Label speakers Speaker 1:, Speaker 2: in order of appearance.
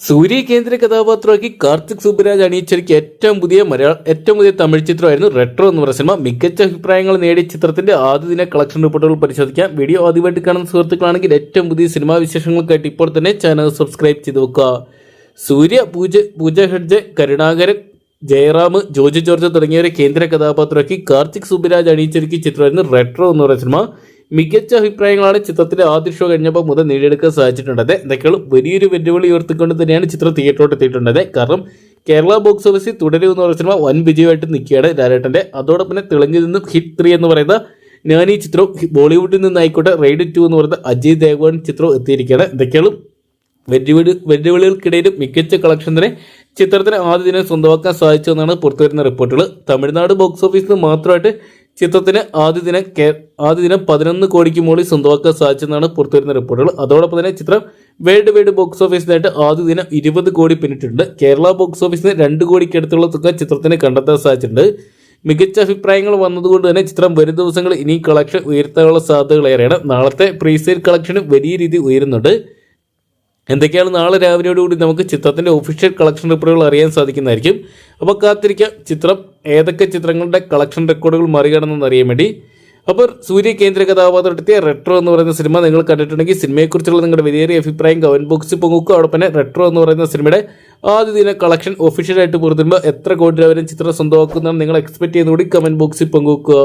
Speaker 1: സൂര്യ കേന്ദ്ര കഥാപാത്രമാക്കി കാർത്തിക് സുബ്രാജ് അണിയിച്ചൊരുക്കിയ ഏറ്റവും പുതിയ മലയാള ഏറ്റവും പുതിയ തമിഴ് ചിത്രമായിരുന്നു റെട്രോ എന്ന് പറയുന്ന സിനിമ. മികച്ച അഭിപ്രായങ്ങൾ നേടിയ ചിത്രത്തിന്റെ ആദ്യ ദിന കളക്ഷൻ റിപ്പോർട്ടുകൾ പരിശോധിക്കാം. വീഡിയോ ആദ്യമായിട്ട് കാണുന്ന സുഹൃത്തുക്കളാണെങ്കിൽ ഏറ്റവും പുതിയ സിനിമാ വിശേഷങ്ങൾക്കായിട്ട് ഇപ്പോൾ തന്നെ ചാനൽ സബ്സ്ക്രൈബ് ചെയ്ത് വെക്കുക. സൂര്യ പൂജ പൂജ ഹെഡ്ജ് കരുണാകരൻ ജയറാം ജോജി ജോർജ് തുടങ്ങിയവരെ കേന്ദ്ര കഥാപാത്രമാക്കി കാർത്തിക് സുബ്രാജ് അണിയിച്ചൊരുക്കിയ ചിത്രമായിരുന്നു റെട്രോ എന്ന് പറയുന്ന സിനിമ. മികച്ച അഭിപ്രായങ്ങളാണ് ചിത്രത്തിന്റെ ആദ്യ ഷോ കഴിഞ്ഞപ്പോൾ മുതൽ നേടിയെടുക്കാൻ സാധിച്ചിട്ടുണ്ട് എന്തൊക്കെയാണ്? വലിയൊരു വെല്ലുവിളി ഉയർത്തിക്കൊണ്ട് തന്നെയാണ് ചിത്രം തിയേറ്ററോട്ട് എത്തിയിട്ടുണ്ടത് കാരണം കേരള ബോക്സ് ഓഫീസിൽ തുടരും എന്ന് പറയുന്ന സിനിമ വൻ വിജയമായിട്ട് നിൽക്കുകയാണ് ലാലേട്ടന്റെ അതോടൊപ്പം തന്നെ തെളിഞ്ഞു നിന്നും ഹിറ്റ് ത്രീ എന്ന് പറയുന്ന ഞാൻ ഈ ചിത്രം ബോളിവുഡിൽ നിന്നായിക്കോട്ടെ റെയ്ഡ് ടു എന്ന് പറയുന്ന അജയ് ദേവ്ഗൺ ചിത്രം എത്തിയിരിക്കുകയാണ്. എന്തൊക്കെയാണ്? വെല്ലുവിളി വെല്ലുവിളികൾക്കിടയിലും മികച്ച കളക്ഷൻ തന്നെ ചിത്രത്തിന് ആദ്യ ദിനം സ്വന്തമാക്കാൻ സാധിച്ചതെന്നാണ് പുറത്തുവരുന്ന റിപ്പോർട്ടുകൾ. തമിഴ്നാട് ബോക്സ് ഓഫീസിൽ മാത്രമായിട്ട് ചിത്രത്തിന് ആദ്യ ദിനം കേ- ആദ്യ ദിനം പതിനൊന്ന് കോടിക്ക് മുകളിൽ സ്വന്തമാക്കാൻ സാധിച്ചെന്നാണ് പുറത്തുവരുന്ന റിപ്പോർട്ടുകൾ. അതോടൊപ്പം തന്നെ ചിത്രം വേൾഡ് വൈഡ് ബോക്സ് ഓഫീസിനായിട്ട് ആദ്യ ദിനം ഇരുപത് കോടി പിന്നിട്ടുണ്ട് കേരള ബോക്സ് ഓഫീസിന് രണ്ട് കോടിക്കടുത്തുള്ള തുക ചിത്രത്തിന് കണ്ടെത്താൻ സാധിച്ചിട്ടുണ്ട്. മികച്ച അഭിപ്രായങ്ങൾ വന്നതുകൊണ്ട് തന്നെ ചിത്രം വരും ദിവസങ്ങൾ ഇനി കളക്ഷൻ ഉയർത്താനുള്ള സാധ്യതകൾ ഏറെയാണ്. നാളത്തെ പ്രീസെയിൽ കളക്ഷനും വലിയ രീതിയിൽ ഉയരുന്നുണ്ട്. എന്തൊക്കെയാണ് നാളെ രാവിലെയോടുകൂടി നമുക്ക് ചിത്രത്തിന്റെ ഒഫീഷ്യൽ കളക്ഷൻ റിപ്പോർട്ടുകൾ അറിയാൻ സാധിക്കുന്നതായിരിക്കും. അപ്പോൾ കാത്തിരിക്കാം. ചിത്രം ഏതൊക്കെ ചിത്രങ്ങളുടെ കളക്ഷൻ റെക്കോർഡുകൾ മറികടന്നെന്ന് അറിയാൻ വേണ്ടി. അപ്പോൾ സൂര്യ കേന്ദ്ര കഥാപാത്രത്തെത്തിയ റെട്രോ എന്ന് പറയുന്ന സിനിമ നിങ്ങൾ കണ്ടിട്ടുണ്ടെങ്കിൽ സിനിമയെക്കുറിച്ചുള്ള നിങ്ങളുടെ വലിയേറിയ അഭിപ്രായം കമന്റ് ബോക്സിൽ പൊങ്ങുക്കുക അവിടെ തന്നെ റെട്രോ എന്ന് പറയുന്ന സിനിമയുടെ ആദ്യ ദിന കളക്ഷൻ ഒഫീഷ്യലായിട്ട് പുറത്തുമ്പോൾ എത്ര കോടി രൂപ വരെ ചിത്രം സ്വന്തമാക്കുന്നതാണ് നിങ്ങൾ എക്സ്പെക്ട് ചെയ്യുന്നതുകൂടി കമന്റ് ബോക്സിൽ പങ്കുവെക്കുക